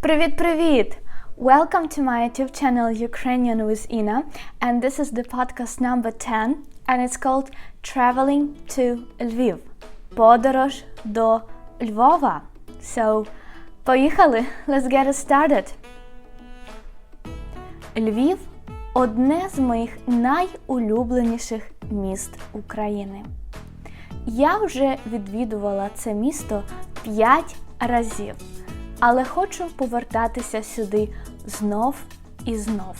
Привіт-привіт! Welcome to my YouTube channel Ukrainian with Ina, and this is the podcast number 10, and it's called Traveling to Lviv. Подорож до Львова. So, поїхали! Let's get it started! Львів одне з моїх найулюбленіших міст України. Я вже відвідувала це місто 5 разів, але хочу повертатися сюди знов і знов.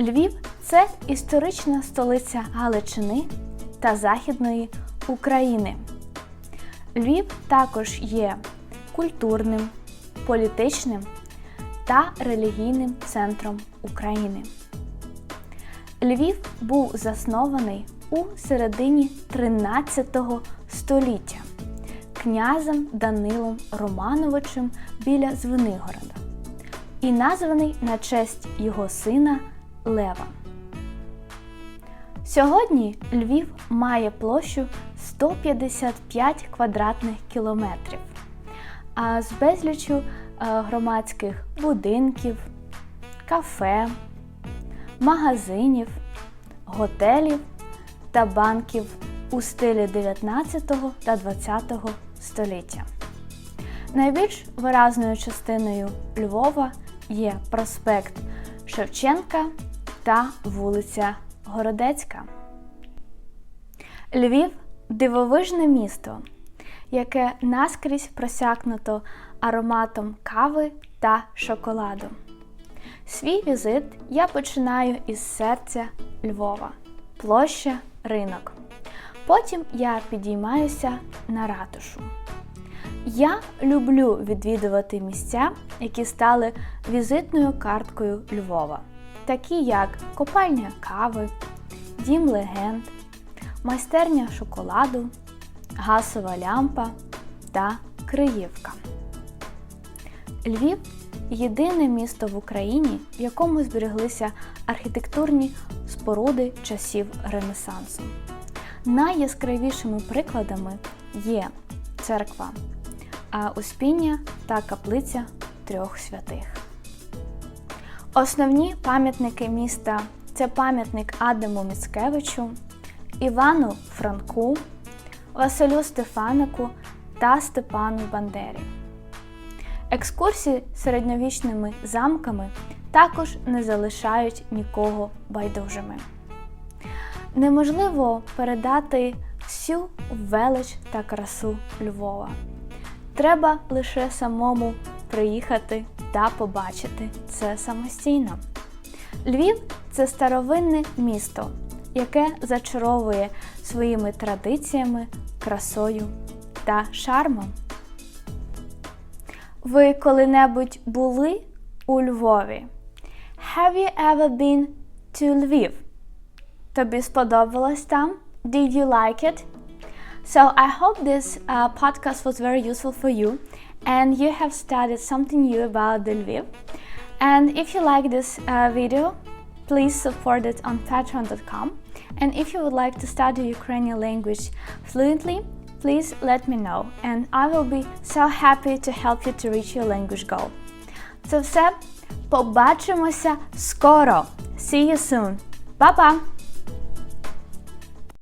Львів це історична столиця Галичини та Західної України. Львів також є культурним, політичним та релігійним центром України. Львів був заснований у середині 13 століття князем Данилом Романовичем біля Звенигорода і названий на честь його сина Лева. Сьогодні Львів має площу 155 квадратних кілометрів, а з безліччю е, громадських будинків, кафе, магазинів, готелів та банків у стилі 19 та 20 століття. Найбільш виразною частиною Львова є проспект Шевченка та вулиця Городецька. Львів дивовижне місто, яке наскрізь просякнуто ароматом кави та шоколаду. Свій візит я починаю із серця Львова, площа ринок. Потім я підіймаюся на ратушу. Я люблю відвідувати місця, які стали візитною карткою Львова, такі як копальня кави, дім легенд, майстерня шоколаду, гасова лямпа та Криївка. Львів єдине місто в Україні, в якому збереглися архітектурні споруди часів Ренесансу. Найяскравішими прикладами є церква а Успіння та каплиця трьох святих. Основні пам'ятники міста це пам'ятник Адаму Міцкевичу, Івану Франку, Василю Стефанику та Степану Бандері. Екскурсії середньовічними замками також не залишають нікого байдужими. Неможливо передати всю велич та красу Львова. Треба лише самому приїхати та побачити це самостійно. Львів це старовинне місто, яке зачаровує своїми традиціями, красою та шармом. Ви коли-небудь були у Львові? Have you ever been to Lviv? Тобі сподобалось там? Did you like it? So I hope this uh, podcast was very useful for you and you have studied something new about the Lviv. And if you like this uh, video, please support it on patreon.com. And if you would like to study Ukrainian language fluently, please let me know and I will be so happy to help you to reach your language goal. Це все. Побачимося скоро. See you soon. Па-па!